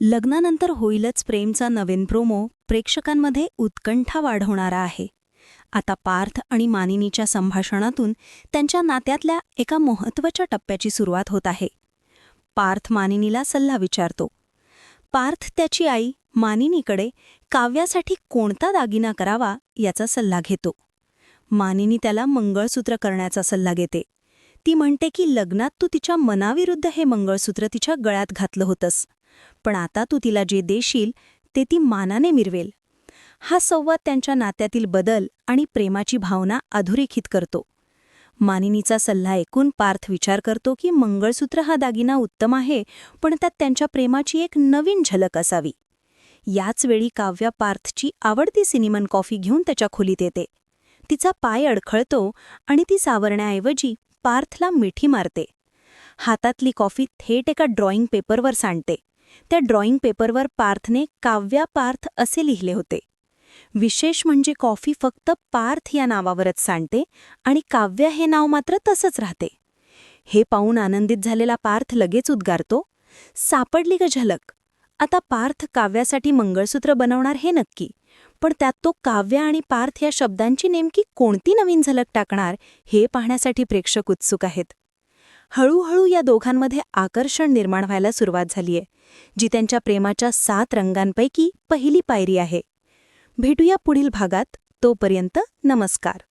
लग्नानंतर होईलच प्रेमचा नवीन प्रोमो प्रेक्षकांमध्ये उत्कंठा वाढवणारा आहे. आता पार्थ आणि मानिनीच्या संभाषणातून त्यांच्या नात्यातल्या एका महत्त्वाच्या टप्प्याची सुरुवात होत आहे. पार्थ मानिनीला सल्ला विचारतो. पार्थ त्याची आई मानिनीकडे काव्यासाठी कोणता दागिना करावा याचा सल्ला घेतो. मानिनी त्याला मंगळसूत्र करण्याचा सल्ला घेते. ती म्हणते की लग्नात तू तिच्या मनाविरुद्ध हे मंगळसूत्र तिच्या गळ्यात घातलं होतंस. पण आता तू तिला जे देशील ते ती मानाने मिरवेल. हा संवाद त्यांच्या नात्यातील बदल आणि प्रेमाची भावना अधोरेखित करतो. मानिनीचा सल्ला ऐकून पार्थ विचार करतो की मंगळसूत्र हा दागिना उत्तम आहे पण त्यात त्यांच्या प्रेमाची एक नवीन झलक असावी. याच वेळी काव्या पार्थची आवडती सिनेमन कॉफी घेऊन त्याच्या खोलीत येते. तिचा पाय अडखळतो आणि ती सावरण्याऐवजी पार्थला मिठी मारते. हातातली कॉफी थेट एका ड्रॉइंग पेपरवर सांडते. त्या ड्रॉइंग पेपरवर पार्थने काव्या पार्थ असे लिहिले होते. विशेष म्हणजे कॉफी फक्त पार्थ या नावावरच सांडते आणि काव्य हे नाव मात्र तसंच राहते. हे पाहून आनंदित झालेला पार्थ लगेच उद्गारतो सापडली ग झलक. आता पार्थ काव्यासाठी मंगळसूत्र बनवणार हे नक्की पण त्यात तो काव्य आणि पार्थ या शब्दांची नेमकी कोणती नवीन झलक टाकणार हे पाहण्यासाठी प्रेक्षक उत्सुक आहेत. हळूहळू या दोघांमध्ये आकर्षण निर्माण व्हायला सुरुवात झालीय जी त्यांच्या प्रेमाच्या सात रंगांपैकी पहिली पायरी आहे. भेटूया पुढील भागात. तोपर्यंत नमस्कार.